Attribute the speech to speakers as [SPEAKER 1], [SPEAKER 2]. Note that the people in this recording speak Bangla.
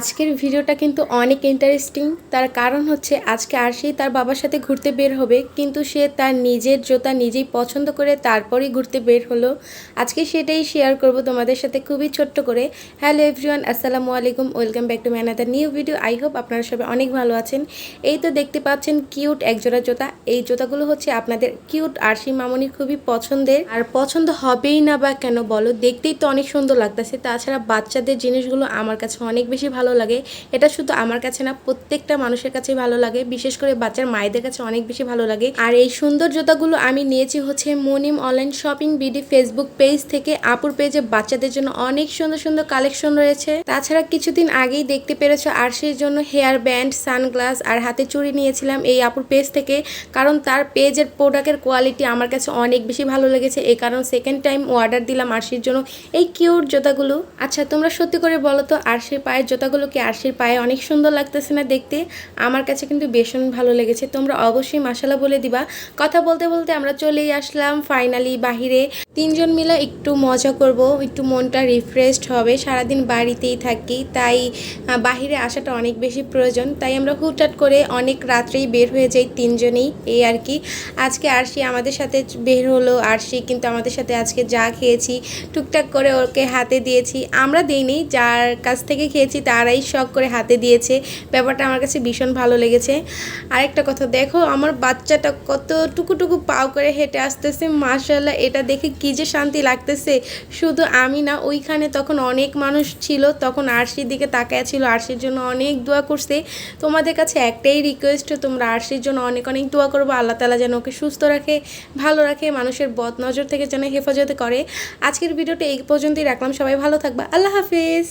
[SPEAKER 1] আজকের ভিডিওটা কিন্তু অনেক ইন্টারেস্টিং তার কারণ হচ্ছে আজকে আরশি তার বাবার সাথে ঘুরতে বের হবে, কিন্তু সে তার নিজের জোতা নিজেই পছন্দ করে তারপরেই ঘুরতে বের হলো। আজকে সেটাই শেয়ার করব তোমাদের সাথে খুবই ছোট্ট করে। হ্যালো এভরিওয়ান আসসালামু আলাইকুম welcome back to my another new video I hope আপনারা সবাই অনেক ভালো আছেন। এই তো দেখতে পাচ্ছেন কিউট একজোড়া জোতা। এই জোতাগুলো হচ্ছে আপনাদের কিউট আরশি মামনির খুবই পছন্দের। আর পছন্দ হবেই না বা কেন বলো? দেখতেই তো অনেক সুন্দর লাগতেছে। তাছাড়া বাচ্চাদের জিনিসগুলো আমার কাছে অনেক বেশি ভালো লাগে। এটা শুধু আমার কাছে না, প্রত্যেকটা মানুষের কাছেই ভালো লাগে। বিশেষ করে বাচ্চার মায়েদের কাছে অনেক বেশি ভালো লাগে। আর এই সুন্দর জুতাগুলো আমি নিয়েছি হচ্ছে Monim online shopping BD Facebook page থেকে। আপুর পেজে বাচ্চাদের জন্য অনেক সুন্দর সুন্দর কালেকশন রয়েছে। তাছাড়া কিছুদিন আগেই দেখতে পেরেছ আরশির জন্য হেয়ার ব্যান্ড সানগ্লাস আর হাতে চুড়ি নিয়েছিলাম এই আপুর পেজ থেকে। কারণ তার পেজের প্রোডাক্টের কোয়ালিটি আমার কাছে অনেক বেশি ভালো লেগেছে। এই কারণ সেকেন্ড টাইম অর্ডার দিলাম আরশির জন্য এই কিউট জুতাগুলো। আচ্ছা তোমরা সত্যি করে বলো তো আরশির পায়ের কি আরশির পায়ে অনেক সুন্দর লাগতেছে না দেখতে? আমার কাছে কিন্তু ভীষণ ভালো লেগেছে। তোমরা অবশ্যই মাসালা বলে দিবা। কথা বলতে বলতে আমরা চলেই আসলাম ফাইনালি বাহিরে। তিনজন মিলে একটু মজা করব, একটু মনটা রিফ্রেশড হবে। সারাদিন বাড়িতেই থাকি, তাই বাহিরে আসাটা অনেক বেশি প্রয়োজন। তাই আমরা হুটহাট করে অনেক রাত্রেই বের হয়ে যাই তিনজনেই, এই আর কি। আজকে আরশি আমাদের সাথে বের হলো। আরশি কিন্তু আমাদের সাথে আজকে যা খেয়েছি, টুকটাক করে ওকে হাতে দিয়েছি। আমরা দিইনি, যার কাছ থেকে খেয়েছি তারাই শখ করে হাতে দিয়েছে। ব্যাপারটা আমার কাছে ভীষণ ভালো লেগেছে। আরেকটা কথা, দেখো আমার বাচ্চাটা কত টুকুটুকু পাও করে হেঁটে আসতেছে। মাশাল্লাহ এটা দেখে কী যে শান্তি লাগতেছে। শুধু আমি না, ওইখানে তখন অনেক মানুষ ছিল, তখন আরশির দিকে তাকায় ছিল, আরশির জন্য অনেক দোয়া করছে। তোমাদের কাছে একটাই রিকোয়েস্ট তোমরা আরশির জন্য অনেক অনেক দোয়া করব, আল্লাহ তালা যেন ওকে সুস্থ রাখে, ভালো রাখে, মানুষের বদ নজর থেকে যেন হেফাজতে করে। আজকের ভিডিওটা এই পর্যন্তই, রাখলাম, সবাই ভালো থাকবা, আল্লাহ হাফিজ।